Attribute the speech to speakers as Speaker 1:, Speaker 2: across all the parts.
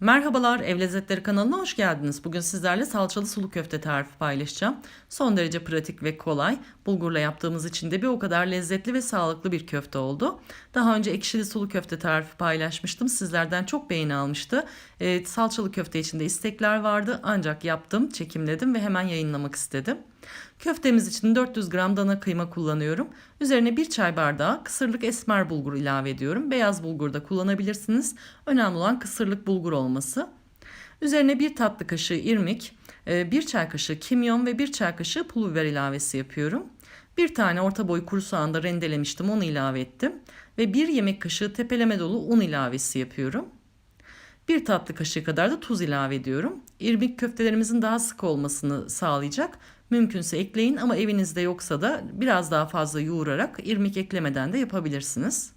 Speaker 1: Merhabalar Ev Lezzetleri kanalına hoş geldiniz. Bugün sizlerle salçalı sulu köfte tarifi paylaşacağım. Son derece pratik ve kolay. Bulgurla yaptığımız için de bir o kadar lezzetli ve sağlıklı bir köfte oldu. Daha önce ekşili sulu köfte tarifi paylaşmıştım. Sizlerden çok beğeni almıştı. Ee, salçalı köfte için de istekler vardı. Ancak yaptım, çekimledim ve hemen yayınlamak istedim. Köftemiz için 400 gram dana kıyma kullanıyorum. Üzerine bir çay bardağı kısırlık esmer bulgur ilave ediyorum. Beyaz bulgur da kullanabilirsiniz. Önemli olan kısırlık bulgur olması. Üzerine bir tatlı kaşığı irmik, e, bir çay kaşığı kimyon ve bir çay kaşığı pul biber ilavesi yapıyorum. Bir tane orta boy kuru soğan da rendelemiştim onu ilave ettim. Ve bir yemek kaşığı tepeleme dolu un ilavesi yapıyorum. Bir tatlı kaşığı kadar da tuz ilave ediyorum. İrmik köftelerimizin daha sık olmasını sağlayacak. Mümkünse ekleyin ama evinizde yoksa da biraz daha fazla yoğurarak irmik eklemeden de yapabilirsiniz.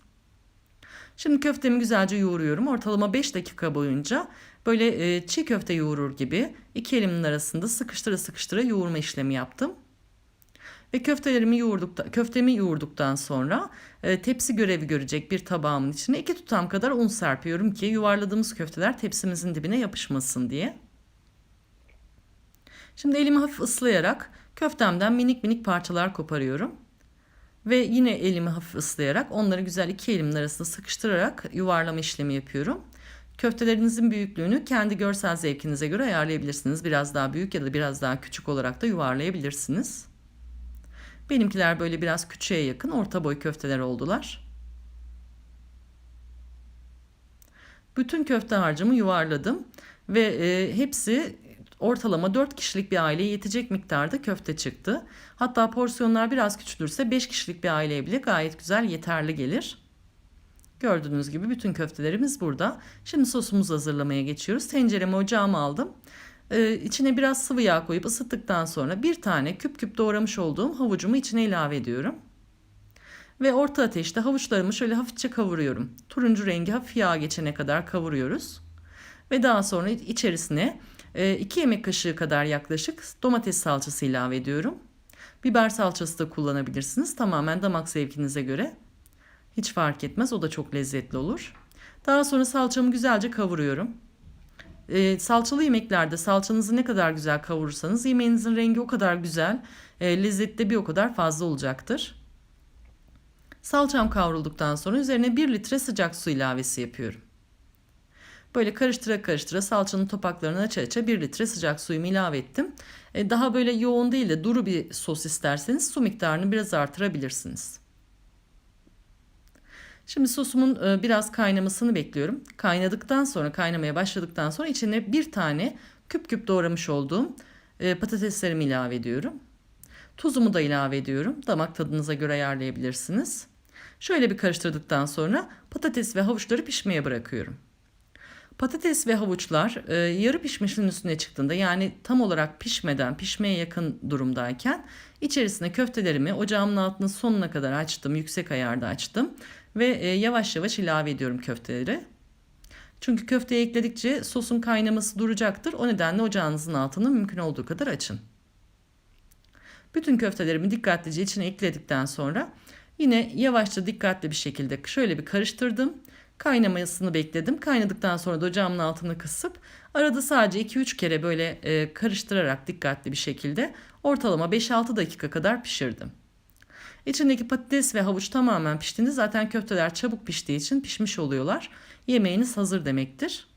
Speaker 1: Şimdi köftemi güzelce yoğuruyorum. Ortalama 5 dakika boyunca böyle e, çiğ köfte yoğurur gibi iki elimin arasında sıkıştıra sıkıştıra yoğurma işlemi yaptım. Ve köftelerimi yoğurdukta, köftemi yoğurduktan sonra e, tepsi görevi görecek bir tabağımın içine iki tutam kadar un serpiyorum ki yuvarladığımız köfteler tepsimizin dibine yapışmasın diye. Şimdi elimi hafif ıslayarak köftemden minik minik parçalar koparıyorum. Ve yine elimi hafif ıslayarak onları güzel iki elimin arasında sıkıştırarak yuvarlama işlemi yapıyorum. Köftelerinizin büyüklüğünü kendi görsel zevkinize göre ayarlayabilirsiniz. Biraz daha büyük ya da biraz daha küçük olarak da yuvarlayabilirsiniz. Benimkiler böyle biraz küçüğe yakın orta boy köfteler oldular. Bütün köfte harcımı yuvarladım ve e, hepsi ortalama 4 kişilik bir aileye yetecek miktarda köfte çıktı. Hatta porsiyonlar biraz küçülürse 5 kişilik bir aileye bile gayet güzel yeterli gelir. Gördüğünüz gibi bütün köftelerimiz burada. Şimdi sosumuzu hazırlamaya geçiyoruz. Tenceremi ocağıma aldım. Ee, içine biraz sıvı yağ koyup ısıttıktan sonra bir tane küp küp doğramış olduğum havucumu içine ilave ediyorum. Ve orta ateşte havuçlarımı şöyle hafifçe kavuruyorum. Turuncu rengi hafif yağ geçene kadar kavuruyoruz. Ve daha sonra içerisine 2 yemek kaşığı kadar yaklaşık domates salçası ilave ediyorum. Biber salçası da kullanabilirsiniz. Tamamen damak zevkinize göre. Hiç fark etmez. O da çok lezzetli olur. Daha sonra salçamı güzelce kavuruyorum. E, salçalı yemeklerde salçanızı ne kadar güzel kavurursanız yemeğinizin rengi o kadar güzel, e, lezzeti de bir o kadar fazla olacaktır. Salçam kavrulduktan sonra üzerine 1 litre sıcak su ilavesi yapıyorum. Böyle karıştıra karıştıra salçanın topaklarını aça aça 1 litre sıcak suyumu ilave ettim. E, daha böyle yoğun değil de duru bir sos isterseniz su miktarını biraz artırabilirsiniz. Şimdi sosumun e, biraz kaynamasını bekliyorum. Kaynadıktan sonra kaynamaya başladıktan sonra içine bir tane küp küp doğramış olduğum e, patateslerimi ilave ediyorum. Tuzumu da ilave ediyorum. Damak tadınıza göre ayarlayabilirsiniz. Şöyle bir karıştırdıktan sonra patates ve havuçları pişmeye bırakıyorum. Patates ve havuçlar e, yarı pişmişin üstüne çıktığında yani tam olarak pişmeden pişmeye yakın durumdayken içerisine köftelerimi ocağımın altını sonuna kadar açtım. Yüksek ayarda açtım ve e, yavaş yavaş ilave ediyorum köfteleri. Çünkü köfteye ekledikçe sosun kaynaması duracaktır. O nedenle ocağınızın altını mümkün olduğu kadar açın. Bütün köftelerimi dikkatlice içine ekledikten sonra yine yavaşça dikkatli bir şekilde şöyle bir karıştırdım. Kaynamasını bekledim. Kaynadıktan sonra da ocağımın altını kısıp arada sadece 2-3 kere böyle e, karıştırarak dikkatli bir şekilde ortalama 5-6 dakika kadar pişirdim. İçindeki patates ve havuç tamamen piştiğinde zaten köfteler çabuk piştiği için pişmiş oluyorlar. Yemeğiniz hazır demektir.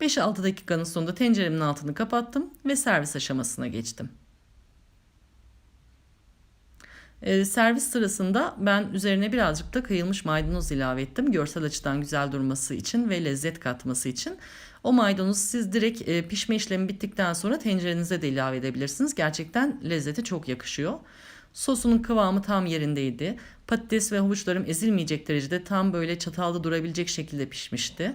Speaker 1: 5-6 dakikanın sonunda tenceremin altını kapattım ve servis aşamasına geçtim. E, servis sırasında ben üzerine birazcık da kıyılmış maydanoz ilave ettim. Görsel açıdan güzel durması için ve lezzet katması için. O maydanozu siz direkt e, pişme işlemi bittikten sonra tencerenize de ilave edebilirsiniz. Gerçekten lezzeti çok yakışıyor. Sosunun kıvamı tam yerindeydi. Patates ve havuçlarım ezilmeyecek derecede tam böyle çatalda durabilecek şekilde pişmişti.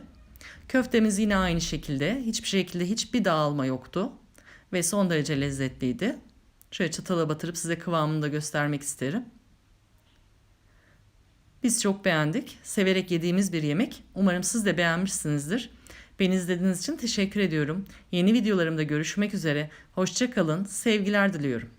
Speaker 1: Köftemiz yine aynı şekilde. Hiçbir şekilde hiçbir dağılma yoktu. Ve son derece lezzetliydi. Şöyle çatala batırıp size kıvamını da göstermek isterim. Biz çok beğendik. Severek yediğimiz bir yemek. Umarım siz de beğenmişsinizdir. Beni izlediğiniz için teşekkür ediyorum. Yeni videolarımda görüşmek üzere. Hoşçakalın. Sevgiler diliyorum.